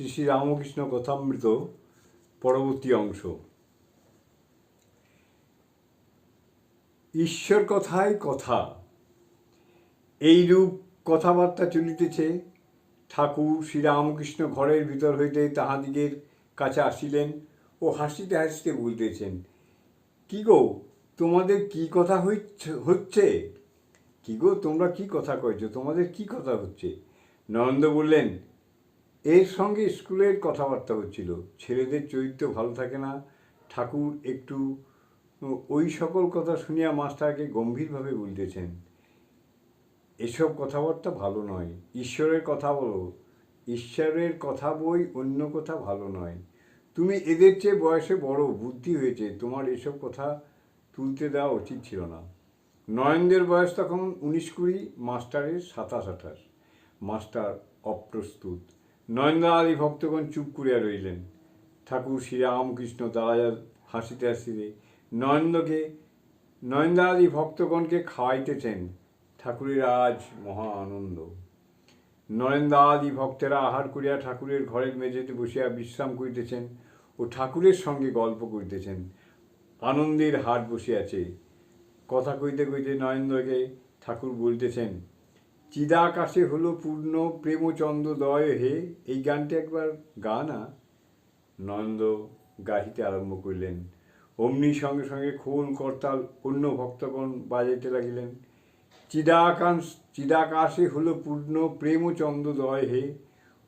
শ্রী শ্রী রামকৃষ্ণ কথামৃত পরবর্তী অংশ। ঈশ্বর কথায় কথা। এইরূপ কথাবার্তা চলিতেছে। ঠাকুর শ্রীরামকৃষ্ণ ঘরের ভিতর হইতে তাহাদিগের কাছে আসিলেন ও হাসিতে হাসিতে বলতেছেন, কি গো, তোমাদের কি কথা হচ্ছে? কি গো, তোমরা কি কথা কইছো? তোমাদের কি কথা হচ্ছে? নরেন্দ্র বললেন এর সঙ্গে স্কুলের কথাবার্তা হচ্ছিল ছেলেদের চরিত্র ভালো থাকে না। ঠাকুর একটু ওই সকল কথা শুনিয়া মাস্টারকে গম্ভীরভাবে বলতেছেন, এসব কথাবার্তা ভালো নয়। ঈশ্বরের কথা বলো। ঈশ্বরের কথা বই অন্য কথা ভালো নয়। তুমি এদের চেয়ে বয়সে বড়, বুদ্ধি হয়েছে। তোমার এসব কথা তুলতে দেওয়া উচিত ছিল না। নয়নদের বয়স তখন উনিশ কুড়ি, মাস্টারের সাতাশ আঠাশ। মাস্টার অপ্রস্তুত। নয়নদা ভক্তগণ চুপ করিয়া রইলেন। ঠাকুর শ্রীরামকৃষ্ণ দাঁড়াইয়া হাসিতে হাসিতে নয়নকে নয়নদা আলী ভক্তগণকে খাওয়াইতেছেন। ঠাকুরের আজ মহা আনন্দ। নরেন্দা আদি ভক্তেরা আহার করিয়া ঠাকুরের ঘরের মেঝেতে বসিয়া বিশ্রাম করিতেছেন ও ঠাকুরের সঙ্গে গল্প করিতেছেন। আনন্দের হাট বসিয়াছে। কথা কইতে কইতে নরেন্দ্রকে ঠাকুর বলতেছেন চিদাকাশে হলো পূর্ণ প্রেমচন্দ্রদয় হে। এই গানটি একবার গানা। নন্দ গাহিতে আরম্ভ করিলেন। অমনি সঙ্গে সঙ্গে খোল করতাল অন্য ভক্তগণ বাজাইতে লাগিলেন। চিদাকাশ চিদাকাশে হলো পূর্ণ প্রেম চন্দ্রদয় হে।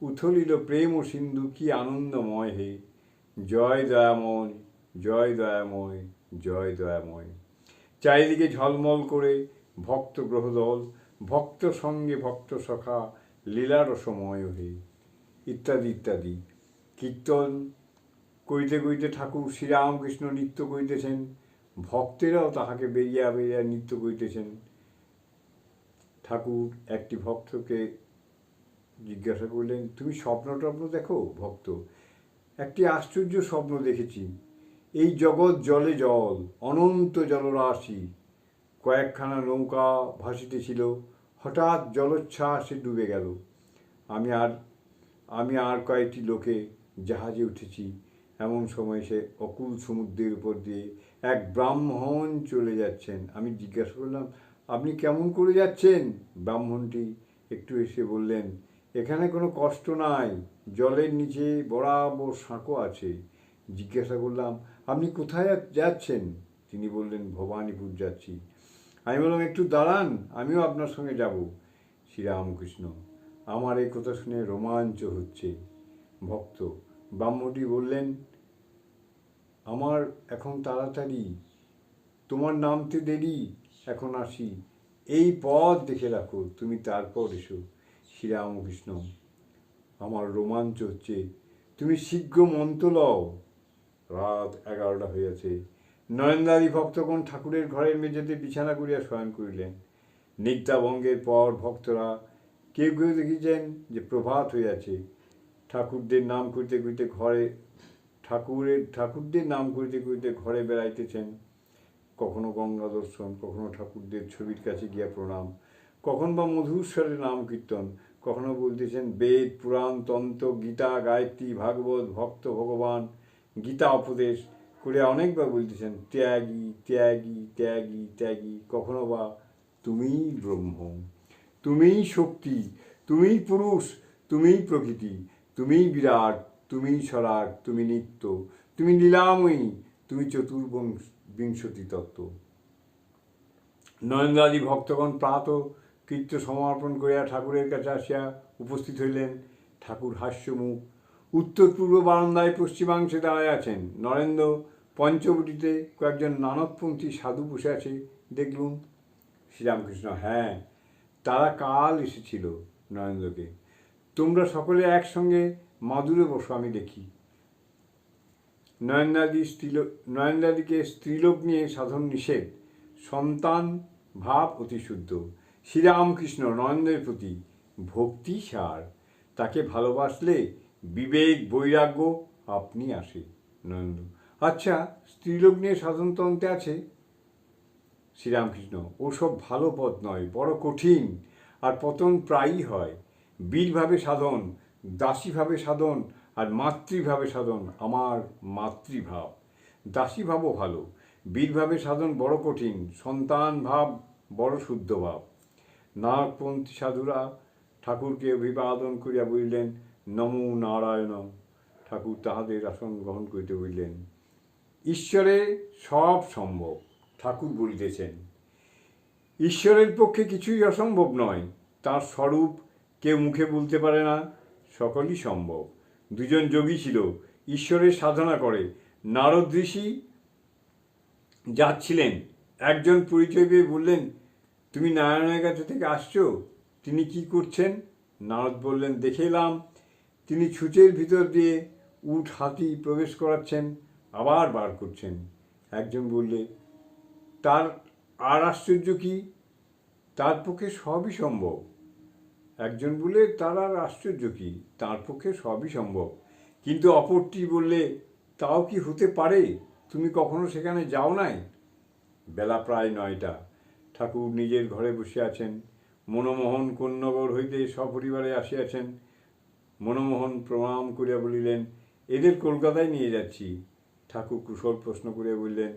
উথলিল প্রেম সিন্ধু কি আনন্দময় হে। জয় দয়াময় জয় দয়াময় জয় দয়াময়। চারিদিকে ঝলমল করে ভক্ত গ্রহদল ভক্ত সঙ্গে ভক্ত সখা, লীলার সময় হে ইত্যাদি ইত্যাদি। কীর্তন কইতে কইতে ঠাকুর শ্রীরামকৃষ্ণ নৃত্য করিতেছেন ভক্তেরাও তাহাকে বেরিয়া বেরিয়া নৃত্য করিতেছেন ঠাকুর একটি ভক্তকে জিজ্ঞাসা করলেন, তুমি স্বপ্ন টপ্ন দেখো ভক্ত? একটি আশ্চর্য স্বপ্ন দেখেছি। এই জগৎ জলে জল, অনন্ত জলরাশি। কয়েকখানা নৌকা ভাসিতেছিল হঠাৎ জলোচ্ছ্বাসে ডুবে গেল। আমি আর আমি আর কয়েকটি লোকে জাহাজে উঠেছি। এমন সময় সে অকুল সমুদ্রের উপর দিয়ে এক ব্রাহ্মণ চলে যাচ্ছেন। আমি জিজ্ঞাসা করলাম, আপনি কেমন করে যাচ্ছেন? ব্রাহ্মণটি একটু এসে বললেন, এখানে কোনো কষ্ট নাই, জলের নিচে বরাবর সাঁকো আছে। জিজ্ঞাসা করলাম, আপনি কোথায় যাচ্ছেন? তিনি বললেন, ভবানীপুর যাচ্ছি। আমি বললাম, একটু দাঁড়ান, আমিও আপনার সঙ্গে যাব। শ্রীরামকৃষ্ণ, আমার এই কথা শুনে রোমাঞ্চ হচ্ছে। ভক্ত ব্রাহ্মটি বললেন, আমার এখন তাড়াতাড়ি, তোমার নামতে দেরি, এখন আসি। এই পথ দেখে রাখো, তুমি তারপর এসো। শ্রীরামকৃষ্ণ, আমার রোমাঞ্চ হচ্ছে, তুমি শীঘ্র মন্ত্র লও। রাত এগারোটা হইয়াছে নয়নদারি ভক্তগণ ঠাকুরের ঘরের মেঝেতে বিছানা করিয়া শয়ন করিলেন। নিত্যাভঙ্গের পর ভক্তরা কেউ কেউ দেখিছেন যে প্রভাত হইয়াছে। ঠাকুরদের নাম করিতে করিতে ঘরে, ঠাকুরের, ঠাকুরদের নাম করিতে করিতে ঘরে বেড়াইতেছেন। কখনো গঙ্গা দর্শন, কখনো ঠাকুরদের ছবির কাছে গিয়া প্রণাম, কখন বা মধুস্বরের নাম কীর্তন, কখনো বলতেছেন, বেদ, পুরাণ, তন্ত্র, গীতা, গায়ত্রী, ভাগবত, ভক্ত, ভগবান, গীতা, উপদেশ করে অনেকবার বলতেছেন, ত্যাগী ত্যাগী ত্যাগী ত্যাগী, কখনো বা তুমিই ব্রহ্ম, তুমিই শক্তি, তুমিই পুরুষ, তুমিই প্রকৃতি, তুমিই বিরাট, তুমিই স্বরাট তুমি নিত্য, তুমি লীলাময়ী তুমি চতুর্বংশ বিংশতি তত্ত্ব নরেন্দ্রাদি ভক্তগণ প্রাত কীর্ত সমর্পণ করিয়া ঠাকুরের কাছে আসিয়া উপস্থিত হইলেন। ঠাকুর হাস্যমুখ উত্তর পূর্ব বারান্দায় পশ্চিমাংশে দাঁড়ায় আছেন। নরেন্দ্র পঞ্চবটিতে কয়েকজন নানকপন্থী সাধু বসে আছে, দেখলুম? শ্রীরামকৃষ্ণ হ্যাঁ তারা কাল এসেছিল নরেন্দ্রকে। তোমরা সকলে একসঙ্গে মাদুরে বসো, আমি দেখি। নয়নদাদি স্ত্রীলোক নয়নদাদিকে স্ত্রীলোক নিয়ে সাধন নিষেধ, সন্তান ভাব অতি শুদ্ধ। শ্রীরামকৃষ্ণ নয়নদের প্রতি ভক্তি সার, তাকে ভালোবাসলে বিবেক, বৈরাগ্য আপনি আসে নরেন্দ্র। আচ্ছা স্ত্রীলোক নিয়ে সাধনতন্ত্রে আছে? শ্রীরামকৃষ্ণ, ওসব ভালো পথ নয়, বড় কঠিন। আর পতন প্রায়ই হয়। বীরভাবে সাধন, দাসীভাবে সাধন, আর মাতৃভাবে সাধন আমার মাতৃভাব। দাসীভাবও ভালো। বীরভাবে সাধন বড় কঠিন, সন্তান ভাব বড় শুদ্ধ ভাব। নাগপন্থী সাধুরা ঠাকুরকে অভিবাদন করিয়া বলিলেন, নমো নারায়ণ ঠাকুর তাহাদের আসন গ্রহণ করিতে বলিলেন ঈশ্বরে সব সম্ভব, ঠাকুর বলিতেছেন। ঈশ্বরের পক্ষে কিছুই অসম্ভব নয়, তার স্বরূপ কেউ মুখে বলতে পারে না, সকলই সম্ভব। দুজন যোগী ছিল, ঈশ্বরের সাধনা করে। নারদ ঋষি যাচ্ছিলেন, একজন পরিচয় পেয়ে বললেন, তুমি নারায়ণের কাছে থেকে আসছো? তিনি কি করছেন? নারদ বললেন, দেখে এলাম। তিনি ছুঁচের ভিতর দিয়ে উট হাতি প্রবেশ করাচ্ছেন। আবার বার করছেন। একজন বললে, তার আর আশ্চর্য কি? তার পক্ষে সবই সম্ভব। একজন বলে তার আর আশ্চর্য কি? তার পক্ষে সবই সম্ভব। কিন্তু অপরটি বললে, তাও কি হতে পারে? তুমি কখনো সেখানে যাও নাই? বেলা প্রায় নয়টা। ঠাকুর নিজের ঘরে বসে আছেন। মনমোহন কন্যগর হইতে সপরিবারে আসিয়াছেন। মনমোহন প্রণাম করিয়া বলিলেন, এদের কলকাতায় নিয়ে যাচ্ছি। ঠাকুর কুশল প্রশ্ন করে বললেন,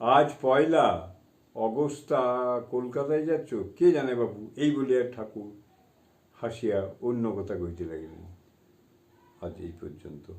আজ পয়লা অগস্তা কলকাতায় যাচ্ছ? কে জানে বাবু এই বলিয়া ঠাকুর হাসিয়া অন্য কথা কইতে লাগিলেন। আজ এই পর্যন্ত।